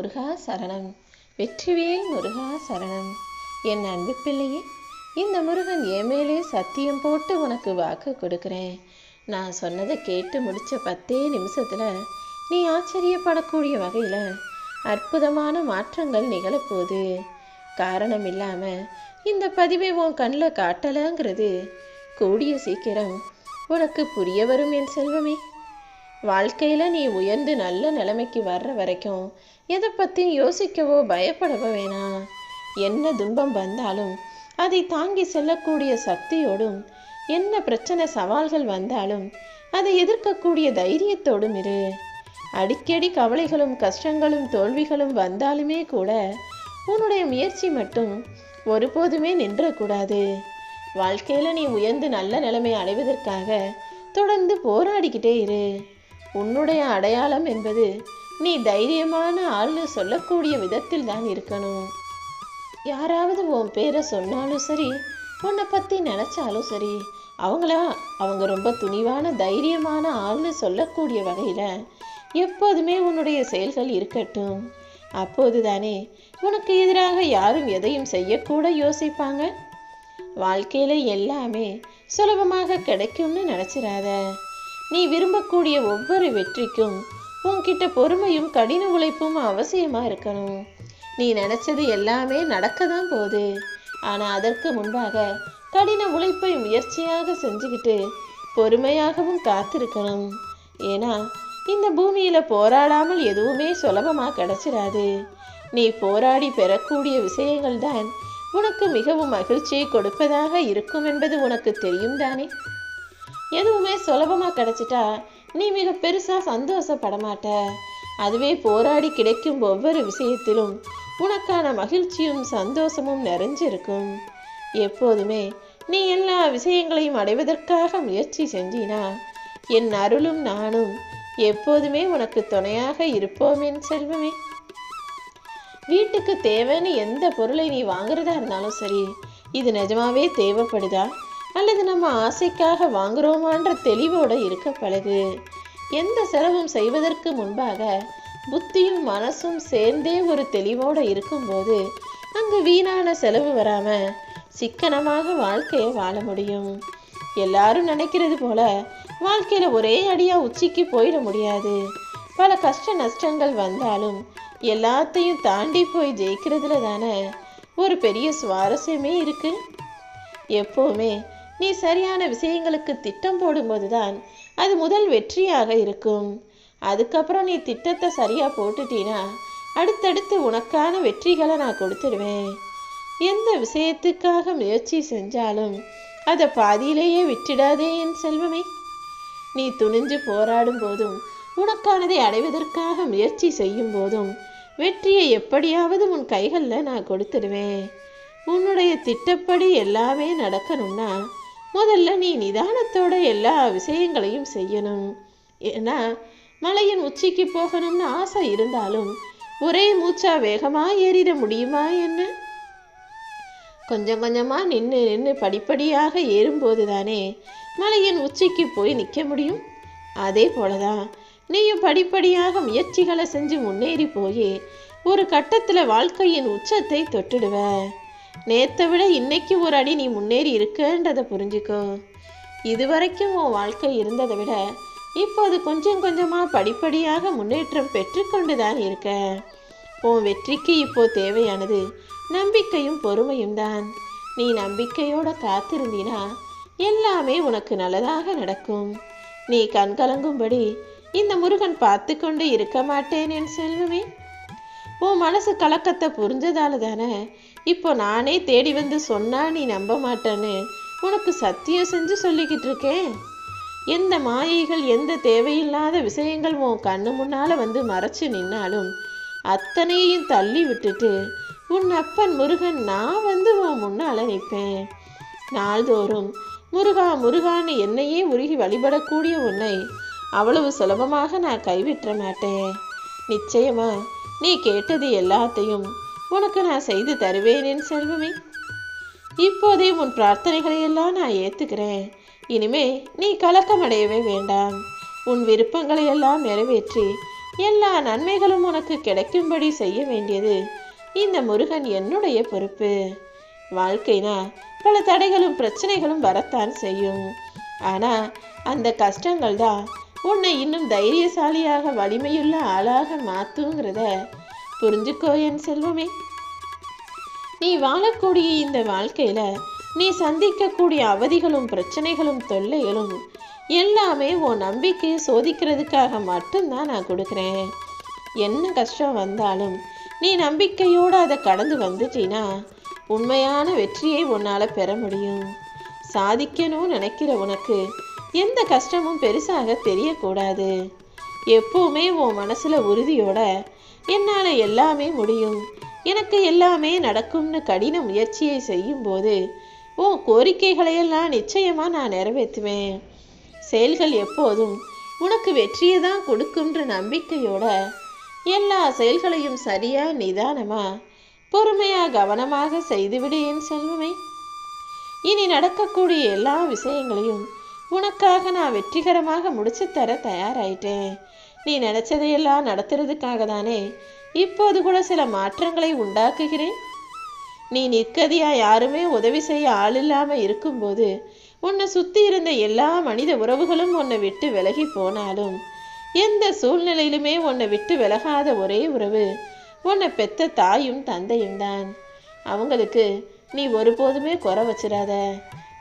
முருகா சரணம். வெற்றிவேல் முருகா சரணம். என் அன்பு பிள்ளையே இந்த முருகன் என் மேலே சத்தியம் போட்டு உனக்கு வாக்கு கொடுக்குறேன். நான் சொன்னதை கேட்டு முடித்த பத்தே நிமிஷத்தில் நீ ஆச்சரியப்படக்கூடிய வகையில் அற்புதமான மாற்றங்கள் நிகழப்போகுது. காரணம் இல்லாமல் இந்த பதிவை உன் கண்ணில் காட்டலாங்கிறது கூடிய சீக்கிரம் உனக்கு புரிய வரும் என் செல்வமே. வாழ்க்கையில் நீ உயர்ந்து நல்ல நிலைமைக்கு வர்ற வரைக்கும் எதை பற்றியும் யோசிக்கவோ பயப்படவோ வேணாம் என்ன துன்பம் வந்தாலும் அதை தாங்கி செல்லக்கூடிய சக்தியோடும் என்ன பிரச்சனை சவால்கள் வந்தாலும் அதை எதிர்க்கக்கூடிய தைரியத்தோடும் இரு. அடிக்கடி கவலைகளும் கஷ்டங்களும் தோல்விகளும் வந்தாலுமே கூட உன்னுடைய முயற்சி மட்டும் ஒருபோதுமே நின்றக்கூடாது. வாழ்க்கையில் நீ உயர்ந்து நல்ல நிலைமை அடைவதற்காக தொடர்ந்து போராடிக்கிட்டே இரு. உன்னுடைய அடையாளம் என்பது நீ தைரியமான ஆள்னு சொல்லக்கூடிய விதத்தில் தான் இருக்கணும். யாராவது உன் பேரை சொன்னாலும் சரி உன்னை பற்றி நினச்சாலும் சரி அவங்களா அவங்க ரொம்ப துணிவான தைரியமான ஆள்னு சொல்லக்கூடிய வகையில் எப்போதுமே உன்னுடைய செயல்கள் இருக்கட்டும். அப்போதுதானே உனக்கு எதிராக யாரும் எதையும் செய்யக்கூட யோசிப்பாங்க? வாழ்க்கையில் எல்லாமே சுலபமாக கிடைக்கும்னு நினச்சிடாத நீ விரும்பக்கூடிய ஒவ்வொரு வெற்றிக்கும் உன்கிட்ட பொறுமையும் கடின உழைப்பும் அவசியமா இருக்கணும். நீ நினைச்சது எல்லாமே நடக்க தான் போகுது. ஆனா அதற்கு முன்பாக கடின உழைப்பை முயற்சியாக செஞ்சுக்கிட்டு பொறுமையாகவும் காத்திருக்கணும். ஏன்னா இந்த பூமியில போராடாமல் எதுவுமே சுலபமா கிடைச்சிடாது நீ போராடி பெறக்கூடிய விஷயங்கள் தான் உனக்கு மிகவும் மகிழ்ச்சியை கொடுப்பதாக இருக்கும் என்பது உனக்கு தெரியும் தானே? எதுவுமே சுலபமாக கிடைச்சிட்டா நீ மிக பெருசாக சந்தோஷப்பட மாட்ட அதுவே போராடி கிடைக்கும் ஒவ்வொரு விஷயத்திலும் உனக்கான மகிழ்ச்சியும் சந்தோஷமும் நிறைஞ்சிருக்கும். எப்போதுமே நீ எல்லா விஷயங்களையும் அடைவதற்காக முயற்சி செஞ்சினா என் அருளும் நானும் எப்போதுமே உனக்கு துணையாக இருப்போம் என் செல்வமே. வீட்டுக்கு தேவைன்னு எந்த பொருளை நீ வாங்குறதா இருந்தாலும் சரி இது நிஜமாவே தேவைப்படுதா? அல்லது நம்ம ஆசைக்காக வாங்குறோமான்ற தெளிவோட இருக்க பழகு. எந்த செலவும் செய்வதற்கு முன்பாக புத்தியும் மனசும் சேர்ந்தே ஒரு தெளிவோட இருக்கும்போது அங்கு வீணான செலவு வராம சிக்கனமாக வாழ்க்கையை வாழ முடியும். எல்லாரும் நினைக்கிறது போல வாழ்க்கையில ஒரே அடியா உச்சிக்கு போயிட முடியாது. பல கஷ்ட நஷ்டங்கள் வந்தாலும் எல்லாத்தையும் தாண்டி போய் ஜெயிக்கிறதுல தானே ஒரு பெரிய சுவாரஸ்யமே இருக்கு. எப்போவுமே நீ சரியான விஷயங்களுக்கு திட்டம் போடும்போதுதான் அது முதல் வெற்றியாக இருக்கும். அதுக்கப்புறம் நீ திட்டத்தை சரியாக போட்டுட்டீனா அடுத்தடுத்து உனக்கான வெற்றிகளை நான் கொடுத்துடுவேன். எந்த விஷயத்துக்காக முயற்சி செஞ்சாலும் அதை பாதியிலேயே விட்டுடாதே என் செல்வமே. நீ துணிஞ்சு போராடும் போதும் உனக்கானதை அடைவதற்காக முயற்சி செய்யும் போதும் வெற்றியை எப்படியாவது உன் கைகளில் நான் கொடுத்துடுவேன். உன்னுடைய திட்டப்படி எல்லாமே நடக்கணும்னா முதல்ல நீ நிதானத்தோட எல்லா விஷயங்களையும் செய்யணும். ஏன்னா மலையின் உச்சிக்கு போகணும்னு ஆசை இருந்தாலும் ஒரே மூச்சா வேகமா ஏறிட முடியுமா என்ன? கொஞ்சம் கொஞ்சமா நின்று நின்று படிப்படியாக ஏறும்போது தானே மலையின் உச்சிக்கு போய் நிற்க முடியும்? அதே போலதான் நீயும் படிப்படியாக முயற்சிகளை செஞ்சு முன்னேறி போய் ஒரு கட்டத்தில் வாழ்க்கையின் உச்சத்தை தொட்டுடுவ. நேத்தை விட இன்னைக்கு ஒரு அடி நீ முன்னேறி இருக்கன்றதை புரிஞ்சுக்கோ. இதுவரைக்கும் உன் வாழ்க்கை இருந்ததை விட இப்போது கொஞ்சம் கொஞ்சமாக படிப்படியாக முன்னேற்றம் பெற்றுக்கொண்டு தான் இருக்க உன் வெற்றிக்கு இப்போ தேவையானது நம்பிக்கையும் பொறுமையும் தான். நீ நம்பிக்கையோட காத்திருந்தீனா எல்லாமே உனக்கு நல்லதாக நடக்கும். நீ கண்கலங்கும்படி இந்த முருகன் பார்த்து கொண்டு இருக்க மாட்டேன் என் செல்வமே. உன் மனசு கலக்கத்தை புரிஞ்சதால தானே இப்போ நானே தேடி வந்து சொன்னா நீ நம்ப மாட்டேன்னு உனக்கு சத்தியம் செஞ்சு சொல்லிக்கிட்டு இருக்கேன். எந்த மாயைகள் எந்த தேவையில்லாத விஷயங்கள் உன் கண்ணு முன்னால வந்து மறைச்சு நின்னாலும் அத்தனையும் தள்ளி விட்டுட்டு உன் அப்பன் முருகன் நான் வந்து உன் முன்னால நிற்பேன். நாள்தோறும் முருகா முருகான்னு என்னையே உருகி வழிபடக்கூடிய உன்னை அவ்வளவு சுலபமாக நான் கைவிட்ட மாட்டேன். நிச்சயமா நீ கேட்டது எல்லாத்தையும் உனக்கு நான் செய்து தருவேன் என் செல்வமே. இப்போதே உன் பிரார்த்தனைகளை எல்லாம் நான் ஏத்துக்கிறேன். இனிமே நீ கலக்கமடையவே வேண்டாம். உன் விருப்பங்களை எல்லாம் நிறைவேற்றி எல்லா நன்மைகளும் உனக்கு கிடைக்கும்படி செய்ய வேண்டியது இந்த முருகன் என்னுடைய பொறுப்பு. வாழ்க்கைனா பல தடைகளும் பிரச்சனைகளும் வரத்தான் செய்யும். ஆனால் அந்த கஷ்டங்கள் தான் உன்னை இன்னும் தைரியசாலியாக வலிமையுள்ள ஆளாக மாற்றுங்கிறத புரிஞ்சுக்கோ என் செல்வமே. நீ வாழக்கூடிய இந்த வாழ்க்கையில நீ சந்திக்கக்கூடிய அவதிகளும் பிரச்சனைகளும் தொல்லைகளும் எல்லாமே உன் நம்பிக்கையை சோதிக்கிறதுக்காக மட்டும்தான் நான் கொடுக்குறேன். என்ன கஷ்டம் வந்தாலும் நீ நம்பிக்கையோடு அதை கடந்து வந்துட்டீன்னா உண்மையான வெற்றியை உன்னால் பெற முடியும். சாதிக்கணும்னு நினைக்கிற உனக்கு எந்த கஷ்டமும் பெருசாக தெரியக்கூடாது. எப்பவுமே உன் மனசுல உறுதியோட என்னால் எல்லாமே முடியும். எனக்கு எல்லாமே நடக்கும்னு கடின முயற்சியை செய்யும்போது உன் கோரிக்கைகளையெல்லாம் நிச்சயமா நான் நிறைவேற்றுவேன். செயல்கள் எப்போதும் உனக்கு வெற்றியை தான் கொடுக்குன்ற நம்பிக்கையோட எல்லா செயல்களையும் சரியா நிதானமா பொறுமையா கவனமாக செய்துவிடு என் செல்வமே. இனி நடக்கக்கூடிய எல்லா விஷயங்களையும் உனக்காக நான் வெற்றிகரமாக முடிச்சு தர தயாராயிட்டேன். நீ நினைச்சதையெல்லாம் நடத்துறதுக்காக தானே இப்போது கூட சில மாற்றங்களை உண்டாக்குகிறேன். நீ நிற்கதியா யாருமே உதவி செய்ய ஆள் இல்லாம இருக்கும்போது உன்னை சுத்தி இருந்த எல்லா மனித உறவுகளும் உன்னை விட்டு விலகி போனாலும் எந்த சூழ்நிலையிலுமே உன்னை விட்டு விலகாத ஒரே உறவு உன்னை பெத்த தாயும் தந்தையும் தான். அவங்களுக்கு நீ ஒருபோதுமே குறை வச்சிடாத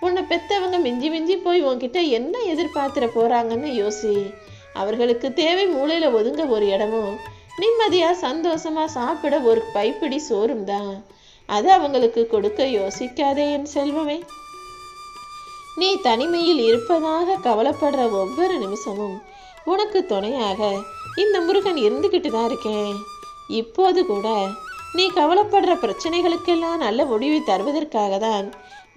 உன்னை பெத்தவங்க மிஞ்சி மிஞ்சி போய் உன்கிட்ட என்ன எதிர்பார்த்துற போறாங்கன்னு யோசி. அவர்களுக்கு தேவை மூளையில் ஒதுங்க ஒரு இடமும் நிம்மதியாக சந்தோஷமாக சாப்பிட ஒரு பைப்பிடி சோறும் தான். அது அவங்களுக்கு கொடுக்க யோசிக்காதே என் செல்வமே. நீ தனிமையில் இருப்பதாக கவலைப்படுற ஒவ்வொரு நிமிஷமும் உனக்கு துணையாக இந்த முருகன் இருந்துக்கிட்டு தான் இருக்கேன். இப்போது கூட நீ கவலைப்படுற பிரச்சனைகளுக்கெல்லாம் நல்ல முடிவை தருவதற்காக தான்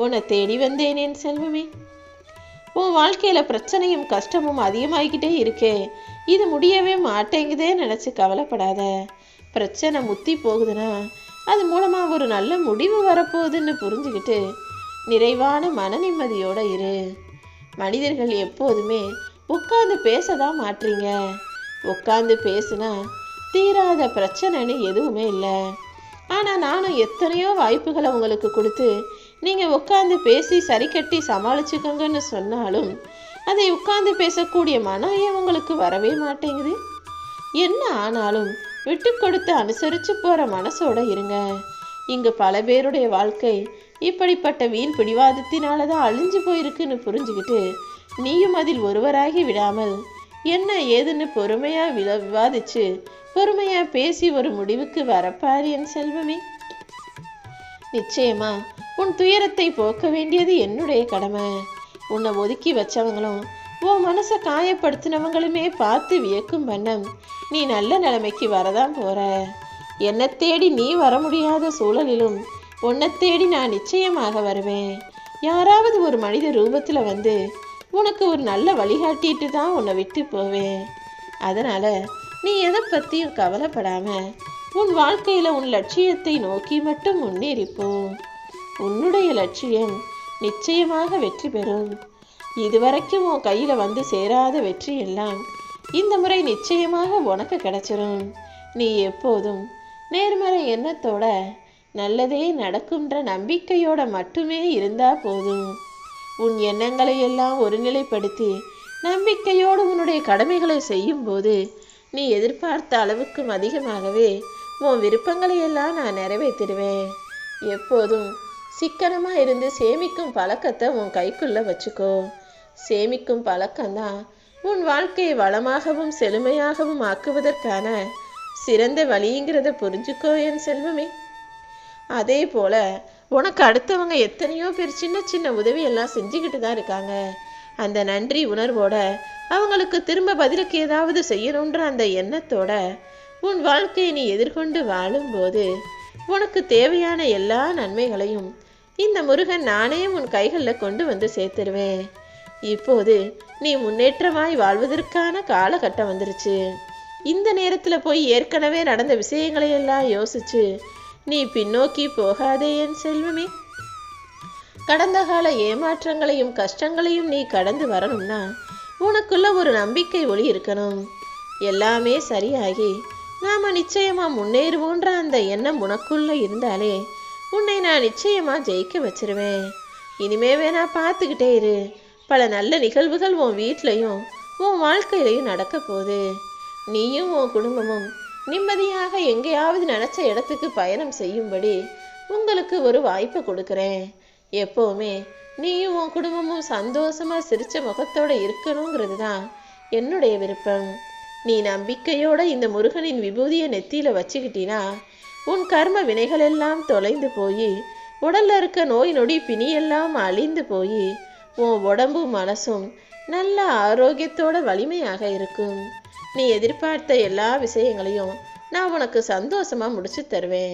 உன்னை தேடி வந்தேன் என் செல்வமே. உன் வாழ்க்கையில பிரச்சனையும் கஷ்டமும் அதிகமாகிக்கிட்டே இருக்கே. இது முடியவே மாட்டேங்குதே நினைச்சு கவலைப்படாத. பிரச்சனை முத்தி போகுதுன்னா அது மூலமா ஒரு நல்ல முடிவு வரப்போகுதுன்னு புரிஞ்சுக்கிட்டு நிறைவான மன நிம்மதியோடு இரு. மனிதர்கள் எப்போதுமே உட்கார்ந்து பேசதான் மாட்றீங்க. உட்காந்து பேசுனா தீராத பிரச்சனைன்னு எதுவுமே இல்லை. ஆனா நானும் எத்தனையோ வாய்ப்புகளை உங்களுக்கு கொடுத்து நீங்கள் உட்காந்து பேசி சரி கட்டி சமாளிச்சுக்கோங்கன்னு சொன்னாலும் அதை உட்காந்து பேசக்கூடிய மனம் ஏன் உங்களுக்கு வரவே மாட்டேங்குது. என்ன ஆனாலும் விட்டு கொடுத்து அனுசரித்து போகிற மனசோட இருங்க. இங்கு பல பேருடைய வாழ்க்கை இப்படிப்பட்ட வீண் பிடிவாதத்தினால தான் அழிஞ்சு போயிருக்குன்னு புரிஞ்சுக்கிட்டு நீயும் அதில் ஒருவராகி விடாமல் என்ன ஏதுன்னு பொறுமையாக வில விவாதிச்சு பொறுமையாக பேசி ஒரு முடிவுக்கு வரப்பார் என் செல்வமே. நிச்சயமா உன் துயரத்தை போக்க வேண்டியது என்னுடைய கடமை. உன்னை ஒதுக்கி வச்சவங்களும் உன் மனசை காயப்படுத்தினவங்களுமே பார்த்து வியக்கும் வண்ணம் நீ நல்ல நிலைமைக்கு வரதான் போற. என்னை தேடி நீ வர முடியாத சூழலிலும் உன்னை தேடி நான் நிச்சயமாக வருவேன். யாராவது ஒரு மனித ரூபத்தில் வந்து உனக்கு ஒரு நல்ல வழிகாட்டிட்டு தான் உன்னை விட்டு போவேன். அதனால நீ எதை பற்றியும் கவலைப்படாம உன் வாழ்க்கையில உன் லட்சியத்தை நோக்கி மட்டும் முன்னேறிப்போம் உன்னுடைய லட்சியம் நிச்சயமாக வெற்றி பெறும். இதுவரைக்கும் உன் கையில் வந்து சேராத வெற்றி எல்லாம் இந்த முறை நிச்சயமாக உனக்கு கிடைச்சிரும். நீ எப்போதும் நேர்மறை எண்ணத்தோட நல்லதே நடக்கும்ன்ற நம்பிக்கையோட மட்டுமே இருந்தா போதும். உன் எண்ணங்களை எல்லாம் ஒருநிலைப்படுத்தி நம்பிக்கையோடு உன்னுடைய கடமைகளை செய்யும்போது நீ எதிர்பார்த்த அளவுக்கும் அதிகமாகவே உன் விருப்பங்களை எல்லாம் நான் நிறைவேற்றிடுவேன். எப்போதும் சிக்கனமாக இருந்து சேமிக்கும் பழக்கத்தை உன் கைக்குள்ளே வச்சுக்கோ. சேமிக்கும் பழக்கம்தான் உன் வாழ்க்கையை வளமாகவும் செழுமையாகவும் ஆக்குவதற்கான சிறந்த வழிங்கிறத புரிஞ்சுக்கோ என் செல்வமே. அதே போல் உனக்கு அடுத்தவங்க எத்தனையோ பேர் சின்ன சின்ன உதவியெல்லாம் செஞ்சுக்கிட்டு தான் இருக்காங்க. அந்த நன்றி உணர்வோட அவங்களுக்கு திரும்ப பதிலுக்கு ஏதாவது செய்யணுன்ற அந்த எண்ணத்தோட உன் வாழ்க்கையை நீ எதிர்கொண்டு வாழும்போது உனக்கு தேவையான எல்லா நன்மைகளையும் இந்த முருகன் நானே உன் கைகளில் கொண்டு வந்து சேர்த்துருவேன். இப்போது நீ முன்னேற்றமாய் வாழ்வதற்கான காலகட்டம் வந்துருச்சு. இந்த நேரத்தில் போய் ஏற்கனவே நடந்த விஷயங்களையெல்லாம் யோசிச்சு நீ பின்னோக்கி போகாதே என் செல்வமே. கடந்த கால ஏமாற்றங்களையும் கஷ்டங்களையும் நீ கடந்து வரணும்னா உனக்குள்ள ஒரு நம்பிக்கை ஒளி இருக்கணும். எல்லாமே சரியாகி நாம நிச்சயமா முன்னேறுவோன்ற அந்த எண்ணம் உனக்குள்ள இருந்தாலே உன்னை நான் நிச்சயமா ஜெயிக்க வச்சிருவேன். இனிமே வேணா பார்த்துக்கிட்டே இரு. பல நல்ல நிகழ்வுகள் உன் வீட்லையும் உன் வாழ்க்கையிலையும் நடக்க போகுது. நீயும் உன் குடும்பமும் நிம்மதியாக எங்கேயாவது நினச்ச இடத்துக்கு பயணம் செய்யும்படி உங்களுக்கு ஒரு வாய்ப்பை கொடுக்குறேன். எப்போவுமே நீயும் உன் குடும்பமும் சந்தோஷமா சிரிச்ச முகத்தோட இருக்கணுங்கிறது தான் என்னுடைய விருப்பம். நீ நம்பிக்கையோட இந்த முருகனின் விபூதியை நெத்தியில வச்சுக்கிட்டினா உன் கர்ம வினைகள் எல்லாம் தொலைந்து போய் உடல்ல இருக்க நோய் நொடி பிணியெல்லாம் அழிந்து போய் உன் உடம்பும் மனசும் நல்ல ஆரோக்கியத்தோட வலிமையாக இருக்கும். நீ எதிர்பார்த்த எல்லா விஷயங்களையும் நான் உனக்கு சந்தோஷமா முடிச்சு தருவேன்.